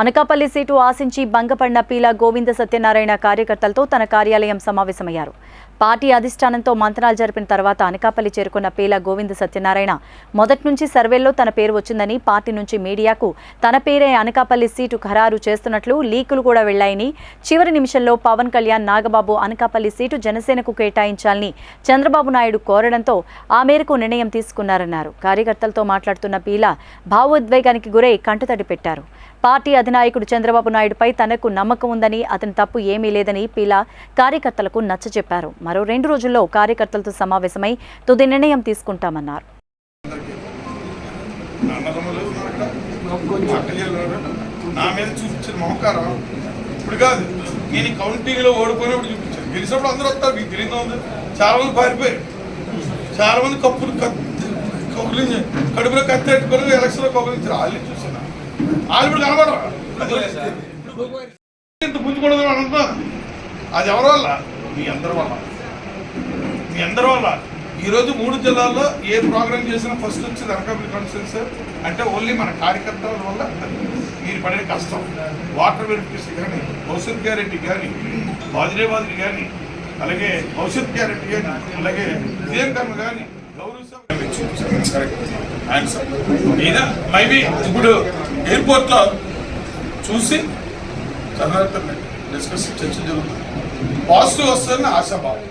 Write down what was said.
Anakapalli seat ఆశించి భంగపడిన పీల గోవింద సత్యనారాయణ కార్యకర్తలతో తన కార్యాలయం సమావేశమయ్యారు. పార్టీ అధిష్టానంతో మంతనాలు జరిపిన తర్వాత అనకాపల్లి చేరుకున్న పీల గోవింద సత్యనారాయణ మొదటి నుంచి సర్వేల్లో తన పేరు వచ్చిందని పార్టీ నుంచి మీడియాకు తన పేరే అనకాపల్లి సీటు ఖరారు చేస్తున్నట్లు లీకులు కూడా వెళ్ళాయని చివరి నిమిషంలో పవన్ కళ్యాణ్ నాగబాబు అనకాపల్లి సీటు జనసేనకు కేటాయించాలని చంద్రబాబు నాయుడు కోరడంతో ఆ మేరకు నిర్ణయం తీసుకున్నారన్నారు. కార్యకర్తలతో మాట్లాడుతున్న పీల భావోద్వేగానికి గురై కంటతడి పెట్టారు. పార్టీ అధినాయకుడు చంద్రబాబు నాయుడుపై తనకు నమ్మకం ఉందని అతని తప్పు ఏమీ లేదని పీలా కార్యకర్తలకు నచ్చజెప్పారు మరో రెండు రోజుల్లో కార్యకర్తలతో సమావేశమై తుది నిర్ణయం తీసుకుంటామన్నారు. నా మీద చూపించిన ఇప్పుడు కాదు. నేను ఓడిపోయినప్పుడు చూపించాను. గెలిచినప్పుడు అందరూ వస్తారు. మీకు తెలియదు ఉంది చాలా మంది పారిపోయారు. చాలా మంది కప్పులు కప్పులు కడుపులో కత్తి పెట్టుకొని ఎలక్షన్లో వాళ్ళు చూసాను. వాళ్ళు ఇప్పుడు కనబడరు? ఇంత పుంజుకూడదు అని అంటున్నారు అది ఎవరి వల్ల? మీ అందరి వల్ల. మీ అందరి వల్ల. ఈరోజు మూడు జిల్లాల్లో ఏ ప్రోగ్రామ్ చేసినా ఫస్ట్ వచ్చేది అనకాపల్లి కాన్స్టిట్యూన్సీ అంటే ఓన్లీ మన కార్యకర్తల వల్ల మీరు పడే కష్టం. వాటర్ వెరిఫికేషన్ కానీ భవిష్యత్ గ్యారెంటీ కానీ బాదిరే బాదిరి కానీ అలాగే భవిష్యత్ గ్యారెంటీ కానీ అలాగే విజయం కర్మ కానీ అయినా మైబీ ఇప్పుడు ఎయిర్పోర్ట్లో చూసి తర్వాత డిస్కస్ చర్చ జరుగుతుంది. పాజిటివ్ వస్తుందని ఆశాభావం.